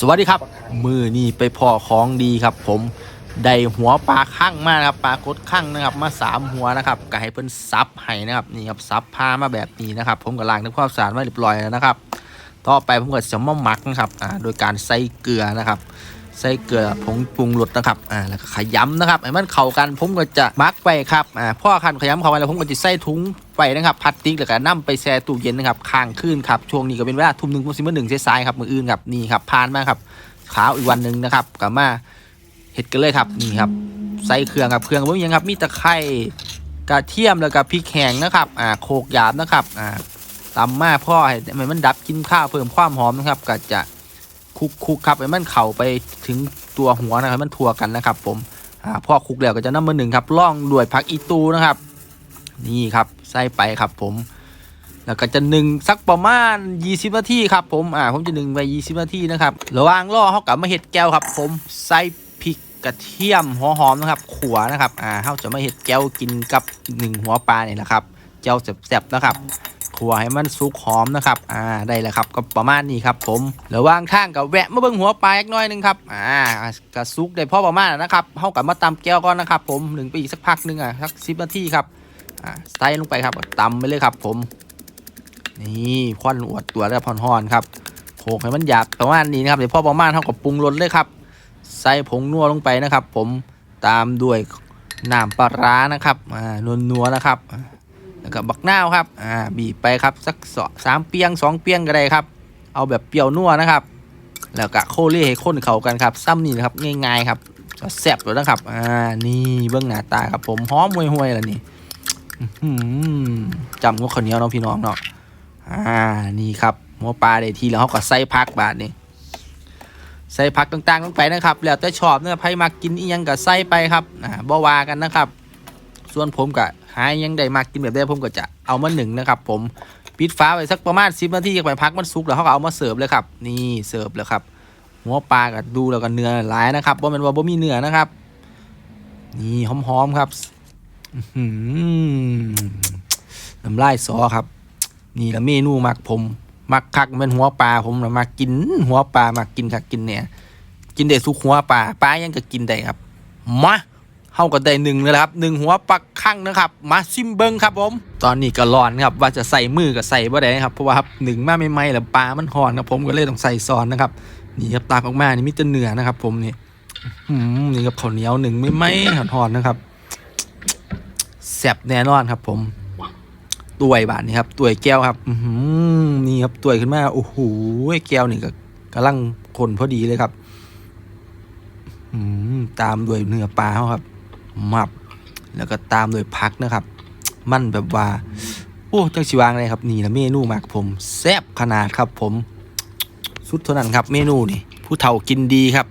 สวัสดีครับ มือนี่ไปพอของดีครับ ผมได้หัวปลาข้างมากครับปลากดข้างนะครับ มาสามหัวนะครับก็ให้เพิ่นซับให้นะครับนี่ครับซับผ้ามาแบบนี้นะครับ ผมก็ล้างทำความสะอาดไว้เรียบร้อยแล้วนะครับ ต่อไปผมก็จะมาหมักนะครับอ่าโดยการใส่เกลือนะครับ ใส่เกลือผงปรุงรสนะครับอ่าแล้วก็ขยำนะครับให้มันเข้ากันผมก็จะมักไปครับอ่าพ่อคันขยำเข้าไปแล้วผมก็จะใส่ถุงไปนะครับพลาสติกแล้วก็นํไปแช่ตู้เย็นนะครับค้างคืนครับช่วงนี้ก็เป็นเวลาทุ่มหนึ่งทุ่มสิบหนึ่งสายๆครับมืออื่นครับนี่ครับผ่านมาครับขาวอีกวันหนึ่งนะครับกลับมาเห็ดกันเลยครับนี่ครับใส่เครื่องครับเครื่องผมยังครับมีตะไคร้กระเทียมแล้วก็พริกแห้งนะครับอ่าโขกหยาบนะครับอ่าตำมาพ่อให้ให้มันดับกลินข้าวเพิ่มความหอมนะครับก็จะ คุกคุกครับให้มันเข่าไปถึงตัวหัวนะครับมันทั่วกันนะครับ ผมอ่าพอคุกแล้วก็จะน้ำมันหนึ่งครับล่องด้วยผักอีตูนะครับ นี่ครับใส่ไปครับผมแล้วก็จะหนึ่งสักประมาณ 20 นาทีครับผม อ่า ผมจะหนึ่งไป 20 นาทีนะครับ ระหว่างรอเขากลับมาเห็ดแก้วครับ ผมใส่พริกกระเทียมหัวหอมนะครับขัวนะครับ อ่าเขาจะมาเห็ดแก้วกินกับหนึ่งหัวปลาเนี่ยนะครับแก้วแซ่บๆนะครับ ขัวให้มันสุกหอมนะครับอ่าได้แล้วครับก็ประมาณนี้ครับผมระหว่างทางกับแวะมาเบิ่งหัวปลาอีกหน้อยหนึงครับอ่ากระซุกได้พอประมาณนะครับเฮากับมาตำแก้วก่อนนะครับ ผมหนึ่งไปอีกสักพักหนึงอะสักสิบนาทีครับอ่าใส่ลงไปครับตำไปเลยครับ ผม นี่ควันอวดตัวแล้วพอนหอนครับโขกให้มันหยาบประมาณนี้นะครับเดี๋ยวพอประมาณเท่ากับปรุงรสเลยครับใส่ผงนัวลงไปนะครับ ผมตามด้วยน้ำปลาร้านะครับอ่านัวๆนะครับ แล้วก็บักนาวครับอ่าบีบไปครับสักสองสามเปียงสองเปียงก็ได้ครับ เอาแบบเปรี้ยวนัวนะครับ แล้วก็โคเล่ให้ข้นเข้ากันครับซ้ำนี่นะครับง่ายๆครับแซ่บเลยนะครับ อ่า นี่เบื้องหน้าตาครับผมหอมห่วยๆแล้วนี่จำกับข้าวเหนียวเน้องพี่น้องเนาะ อ่า นี่ครับหัวปลาได้ทีแล้วเขาก็ใส่ผักบาดนี่ใส่ผักต่างๆลงไปนะครับ แล้วแต่ชอบเนะครับใครมากินอียังก็ใส่ไปครับ อ่าบ่วากันนะครับ ส่วนผมก็หาอิหยังได้มากกินแบบได้ผมก็จะเอามาหนึ่งนะครับ ผมปิดฟ้าไว้สักประมาณ10นาทีไปพักมันสุกแล้วเขาก็เอามาเสิร์ฟเลยครับ นี่เสิร์ฟแล้วครับ หัวปลาก็ดูแล้วก็เนื้อหลายนะครับว่ามันว่าบ่มีเนื้อนะครับ นี่หอมๆครับน้ำลายสอครับ นี่ละเมนูมักผมมักคักเป็นหัวปลาผมนะมักกิน หัวปลามักกินคักกินเนี่ย กินได้สุกหัวปลาปลายังก็กินได้ครับมา เฮาก็ได้หนึ่งเลยนะครับหนึ่งหัวปลาคั่งนะครับ มาซิมเบิงครับผม ตอนนี้ก็ร้อนครับว่าจะใส่มือก็ใส่บ่ได้ครับเพราะว่าครับหนึ่งมาไม่ไหมแล้วปลามันห่อนนะผมก็เลยต้องใส่ซอนนะครับนี่ครับตากออกมานี่มิจะเนื้อนะครับผมนี่นี่ครับข้าวเหนียวหนึ่งไม่ไหมห่อนๆนะครับแซ่บแน่นอนครับผมตัวยบาทนี่ครับตัวยแก้วครับนี่ครับตัวยขึ้นมาโอ้โหแก้วนี่ก็กำลังคนพอดีเลยครับตามด้วยเนื้อปลาเขาครับ มับ แล้วก็ตามด้วยพักนะครับ มันแบบว่า โอ้จังชิวางเลยครับ นี่นะเมนูมากผมแซ่บขนาดครับผม สุดเท่านั้นครับเมนูนี่ผู้เฒ่ากินดีครับ